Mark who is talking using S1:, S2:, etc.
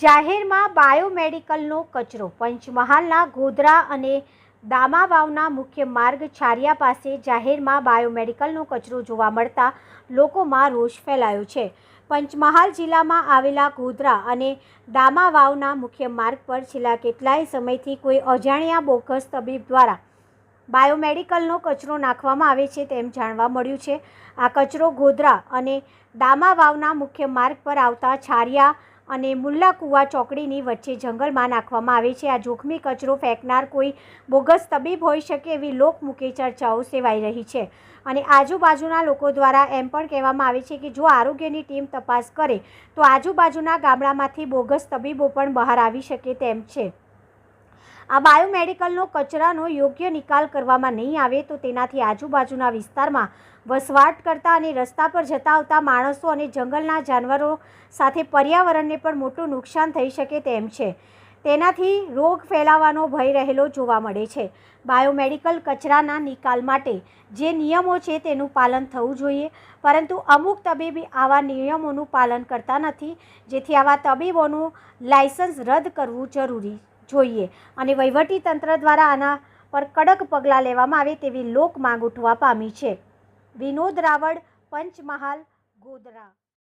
S1: જાહેરમાં બાયોમેડિકલનો કચરો. પંચમહાલના ગોધરા અને દામાવાવના મુખ્ય માર્ગ છારિયા પાસે જાહેરમાં બાયોમેડિકલનો કચરો જોવા મળતા લોકોમાં રોષ ફેલાયો છે. પંચમહાલ જિલ્લામાં આવેલા ગોધરા અને દામાવાવના મુખ્ય માર્ગ પર છેલ્લા કેટલાય સમયથી કોઈ અજાણ્યા બોગસ તબીબ દ્વારા બાયોમેડિકલનો કચરો નાખવામાં આવે છે તેમ જાણવા મળ્યું છે. આ કચરો ગોધરા અને દામાવાવના મુખ્ય માર્ગ પર આવતા છારિયા અને મુલ્લા કુવા ચોકડીની વચ્ચે જંગલમાં નાખવામાં આવે છે. આ જોખમી કચરો ફેંકનાર કોઈ બોગસ તબીબ હોઈ શકે એવી લોકમુખી ચર્ચાઓ સેવાઈ રહી છે. અને આજુબાજુના લોકો દ્વારા એમ પણ કહેવામાં આવે છે કે જો આરોગ્યની ટીમ તપાસ કરે, તો આજુબાજુના ગામડામાંથી બોગસ તબીબો પણ બહાર આવી શકે તેમ છે. આ બાયોમેડિકલનો કચરાનો યોગ્ય નિકાલ કરવામાં નહીં આવે તો તેનાથી આજુબાજુના વિસ્તારમાં વસવાટ કરતા અને રસ્તા પર જતા આવતા માણસો અને જંગલના જાનવરો સાથે પર્યાવરણને પણ મોટું નુકસાન થઈ શકે તેમ છે. તેનાથી રોગ ફેલાવાનો ભય રહેલો જોવા મળે છે. બાયોમેડિકલ કચરાના નિકાલ માટે જે નિયમો છે તેનું પાલન થવું જોઈએ, પરંતુ અમુક તબીબી આવા નિયમોનું પાલન કરતા નથી, જેથી આવા તબીબોનું લાયસન્સ રદ કરવું જરૂરી જોઈએ અને વહીવટી તંત્ર દ્વારા આના પર કડક પગલાં લેવામાં આવે તેવી લોક માંગ ઉઠવા પામી છે. વિનોદ રાવળ, પંચમહાલ, ગોધરા.